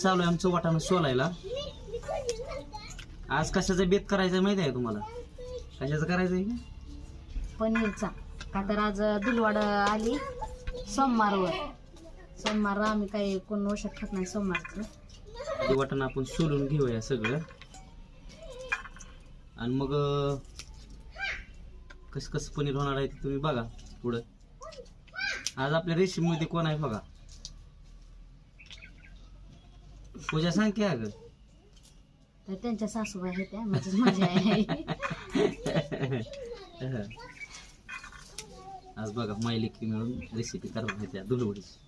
चालू आहे आमचं वाटाणं सोलायला. आज कशाचा बेत करायचा माहिती आहे तुम्हाला? कशाचं करायचं आहे पनीरचा. का तर आज दुलवाड आली सोमवारवर. सोमवार आम्ही काही कोण वर्षात खात नाही सोमवारचं. ते वाटाणं आपण सोलून घेऊया सगळं. आणि मग कसं कसं पनीर होणार आहे ते तुम्ही बघा पुढं. आज आपल्या रेसिपीमध्ये कोण आहे बघा. पूजा सांग की अगं. तर त्यांच्या सासूबाई आहेत त्या म्हणजे आहे. आज बघा मैलिकी मिळून रेसिपी करणार आहे त्या दुलवडीची.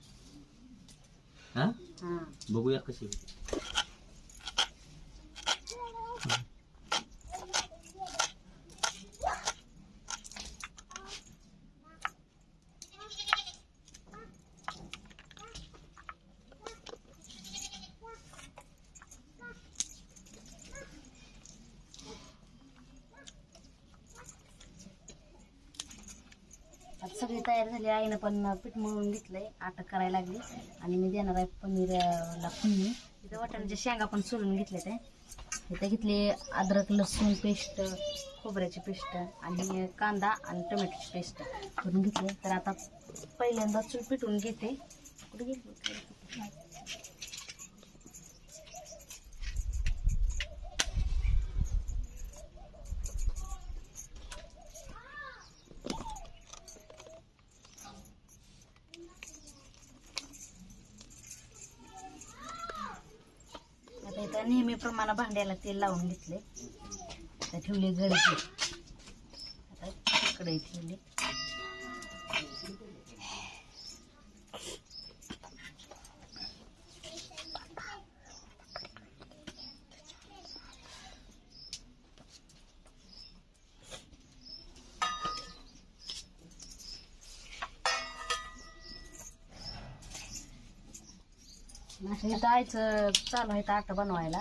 हा? हा. बघूया कशी होती. सगळी तयार झाली. आईनं पण पीठ मळून घेतलंय. आटक करायला लागली. आणि मी देणार आहे पनीरला फुलणी इथं वाटाण्याच्या शेंगा पण सोलून घेतल्या त्या इथं घेतले अद्रक लसूण पेस्ट खोबऱ्याची पेस्ट आणि कांदा आणि टोमॅटोची पेस्ट करून घेतली. तर आता पहिल्यांदा चूल पिटून घेते. कुठे कमी प्रमाणात भांड्याला तेल लावून घेतले. आता ठेवले गडकी आता कढई ठेवली. असं चालू आहे आटा बनवायला.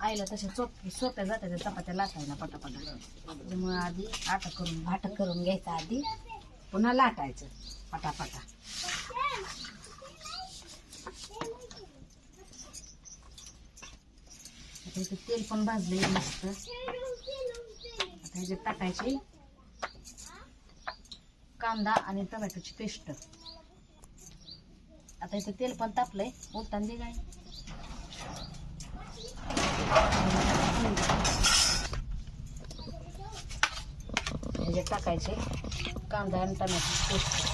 आईला तशा सोप्या सोप्या जातात त्या चपात्या लाटायला पटापटा. त्यामुळे आधी आटा करून भाटक करून घ्यायचं आधी. पुन्हा लाटायचं पटापटा. आता इथे तेल पण भाजले मस्त. आता ह्याच्यात टाकायची कांदा आणि टोमॅटोची पेस्ट. आता इथे तेल पण तापलंय. उलटान दे काय म्हणजे टाकायचे कांदा आणि टमॅटो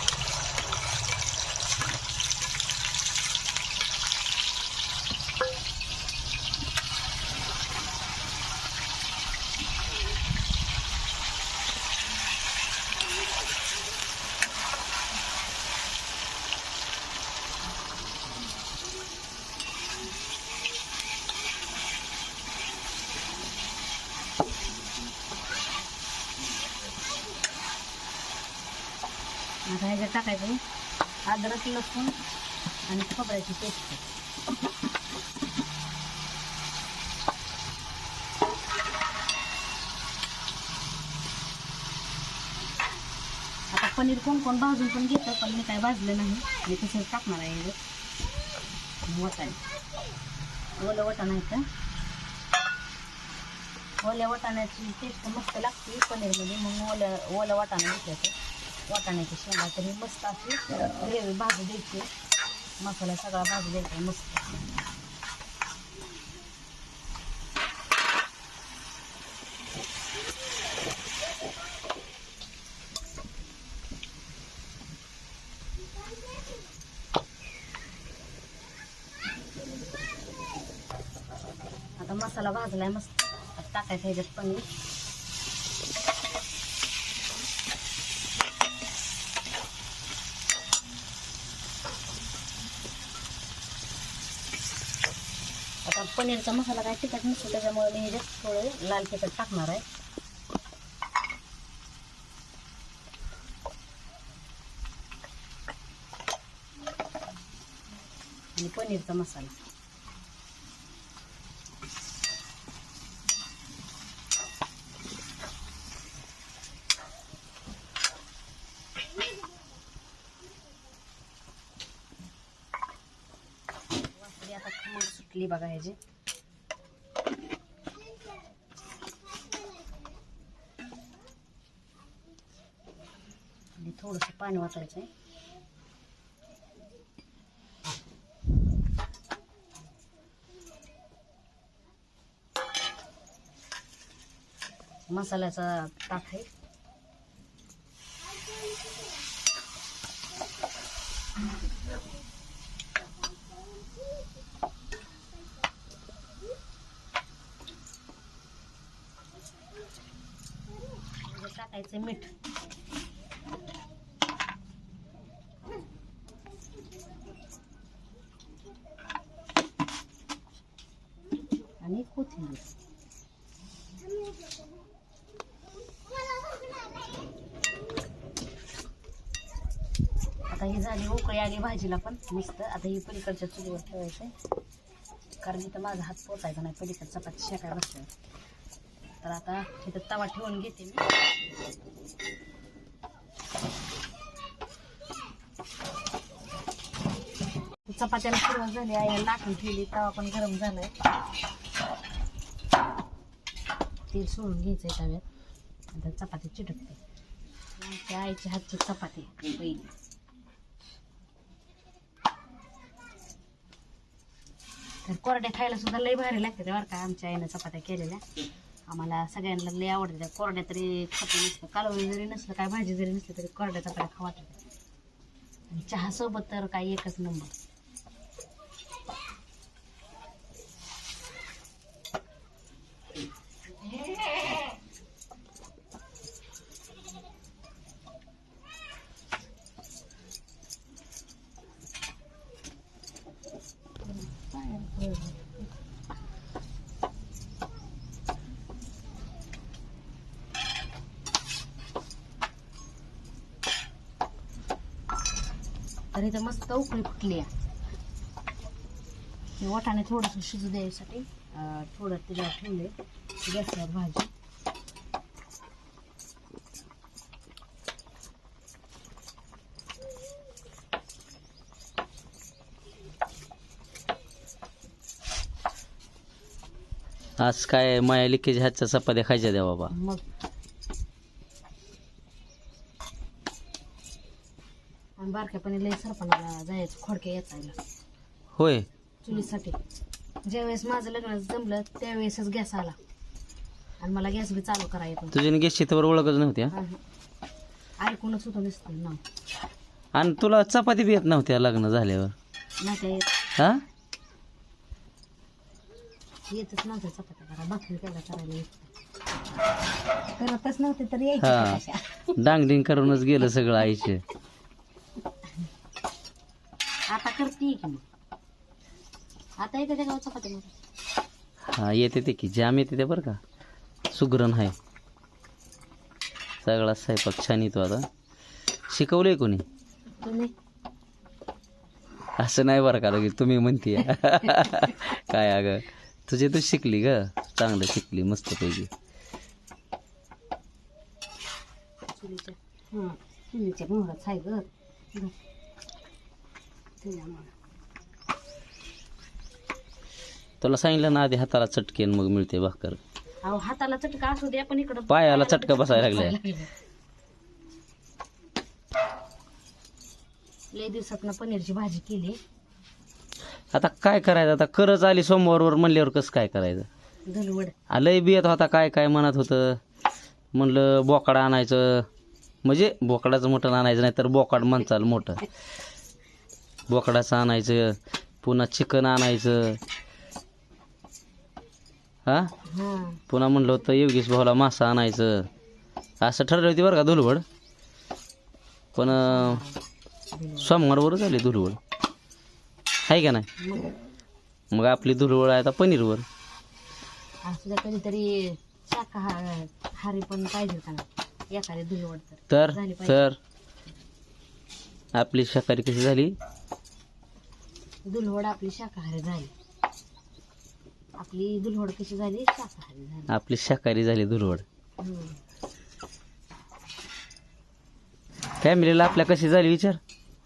टाकायचे. अद्रक लसूण आणि खोबऱ्याची पेस्ट. आता पनीर कोण कोण भाजून पण घेतं पण मी काय भाजलं नाही. मी तसंच टाकणार आहे ह्याच्यात वटाणे. ओलं वटाणा का? ओल्या वाटाण्याची टेस्ट मस्त लागते पनीरमध्ये मग ओल्या ओला वाटाणा घेतल्याचं वाटाण्याची शेंगा तरी मस्त अशी ग्रेव्ही भाजू द्यायची. मसाला सगळा भाजू द्यायचा मस्त. आता मसाला भाजलाय मस्त. आता टाकायचं ह्याच्यात पनीर. पनीरचा मसाला काय तिखट नसतो त्याच्यामुळे मी हे थोडे लाल तिखट टाकणार आहे. आणि पनीरचा मसाला. सुटली बघा ह्याची. थोडंसं पाणी वाचायचं आहे मसाल्याचा ताक आहे म्हणजे टाकायचं मीठ आणि कोथिंबीर. आता ही झाली उकळी आली भाजीला पण मस्त आता ही पलीकडच्या चुलीवर ठेवायचं कारण इथं माझा हात पोचायचा नाही पलीकड चपाती शेकाय बसल्यावर तर आता इथं तवा ठेवून घेते मी. चपात्याला सुरुवात झाली आहे लाटून ठेवली तवा पण गरम झालाय. तेल सोडून घ्यायचंय तव्यात. आता चपाती चिटकते. आमच्या आईच्या हातची चपाती पहिली. तर कोरड्या खायला सुद्धा लई भारी लागते बरं का आमच्या आईनं चपात्या केलेल्या. आम्हाला सगळ्यांना लई आवडते त्या कोरड्या तरी खातो नसतं. कालवणी जरी नसलं काय भाजी जरी नसली तरी कोरड्या चपात्या खावा आणि चहासोबत तर काय एकच नंबर तर इथं मस्त उकळी फुटली आहे. वाटाणे थोडंसं शिजू द्यायसाठी थोडं तिला ठेवले गॅसवर भाजी आज काय माया लिकेज ह्याच्या चपात्या खायच्या द्या बाबा. मग. आणि बारक्यापणी लई सरपणाला जायचं खोडके याचायला होय. चुलीसाठी. ज्यावेळेस माझं लग्न जमलं त्यावेळेसच गॅस आला. आणि मला गॅस बी चालू करा येतो. तुझी गॅस तर ओळखच नव्हती हा? ऐकूनच होतं नुसतं ना आणि तुला चपाती बी येत नव्हत्या लग्न झाल्यावर? नाही काय हा? येतच नव्हतं चपात्या करा भाकरी केला करायला येत करतच नव्हते तर यायचे हा. कशा. डांगडिंग करूनच गेलं सगळं आईचे. आता करते की आता येते गाव चपात्या मग हा येते ते की. जाम येते ते बरं का. सुगरण आहे. सगळा स्वयंपाक छान येतो आता. शिकवलंय कोणी? तुम्ही? असं नाही बरं का लगेच तुम्ही म्हणते. काय अगं? तुझे तू शिकली ग. चांगलं शिकली मस्तपैकी. चुलीच्या हां चुलीच्या मोहरात आहे ग. तुला सांगितलं ना आधी हाताला चटकेन मग मिळते भाकर. अहो हाताला चटका असू द्या पण इकडं पायाला चटका बसायला लागलाय. लय दिवसात पनीरची भाजी केली. आता काय करायचं? आता करच आली सोमवारवर म्हणल्यावर कसं काय करायचं? लय बी येत होता काय काय म्हणत होतं? म्हणलं बोकाड आणायचं. म्हणजे बोकडाचं मटण आणायचं नाही तर बोकाड म्हणचाल मोठं. बोकडाचं आणायचं पुन्हा चिकन आणायचं. हा? पुन्हा म्हणलं होतं योगेश भाऊला मासा आणायचं. असं ठरलं होती बरं का धुलवड? पण सोमवारवरच आली धुलवड. आहे का नाही? मग? आपली धुलवड आहे आता पनीरवर. असू द्या कधीतरी शाकाहारी पण पाहिजे का नाही एखादी धुलवड तर. तर. आपली शाकाहारी कशी झाली? आपली शाकाहारी झाली. आपली कशी झाली? शाकाहारी झाली. आपली शाकाहारी झाली हम्म. फॅमिलीला आपल्या कशी झाली विचार?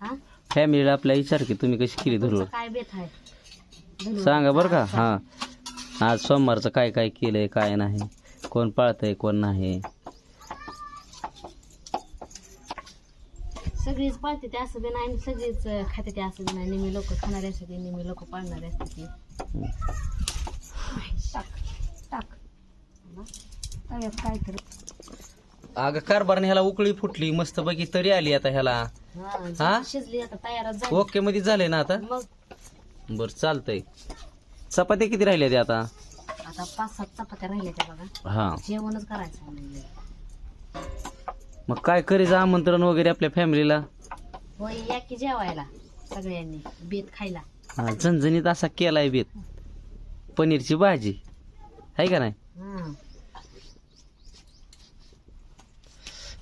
हा? फॅमिलीला आपल्या विचार की तुम्ही कशी केली तुमचा धुलवड काय बेत आहे. सांगा बरं का. हां. आज सोमवारचं काय काय केलंय काय नाही? कोण पाळतंय कोण नाही? सगळीच पाळते ते असं बी नाही आणि सगळीच खाते ते असं बी नाही. नेहमी लोक खाणारे असते नेहमी लोक पाळणारे असते ती टाक टाक. तव्यात काय तर. अगं कारभारने ह्याला उकळी फुटली. मस्तपैकी तरी आली आता ह्याला. हा हा? शिजली आता तयारच झाली. ओके मध्ये झालंय ना आता? मग? बरं चालतंय. चपात्या किती राहिल्या त्या आता? आता पाच सात चपात्या राहिल्या त्या बघा. हां. जेवणच करायचं म्हणलं. मग काय करायचं आमंत्रण वगैरे आपल्या फॅमिलीला? होय या की जेवायला सगळ्यांनी बेत खायला. हा झणझणीत असा केलाय बेत पनीरची भाजी. आहे का नाही? हा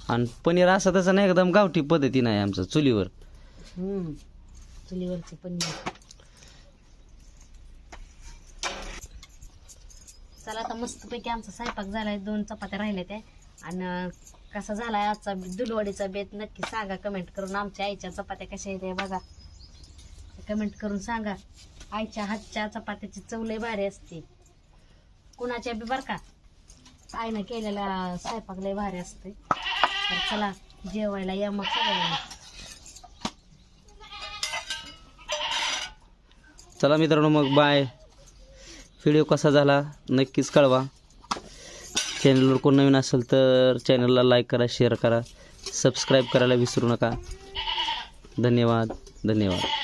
आणि पनीर असं तसं नाही एकदम गावठी पद्धती नाही आमचं चुलीवर. चुलीवरची पनीर. चला आता मस्तपैकी आमचा स्वयंपाक झालाय दोन चपात्या राहिल्या त्या. आणि कसा झालाय आजचा दुलवडीचा बेत नक्की सांगा कमेंट करून. आमच्या आईच्या चपात्या कशा येते बघा. कमेंट करून सांगा. आईच्या हातच्या चपात्याची चव लय भारी असते. कुणाच्या बी बरं का? आईनं केलेला स्वयंपाक लय भारी असते. तर चला जेवायला या मग सगळ्यांना. चला मित्रांनो मग बाय व्हिडिओ कसा झाला नक्कीच कळवा. चॅनलवर कोण नवीन असेल तर चॅनलला लाईक करा शेअर करा सबस्क्राईब करायला विसरू नका. धन्यवाद धन्यवाद.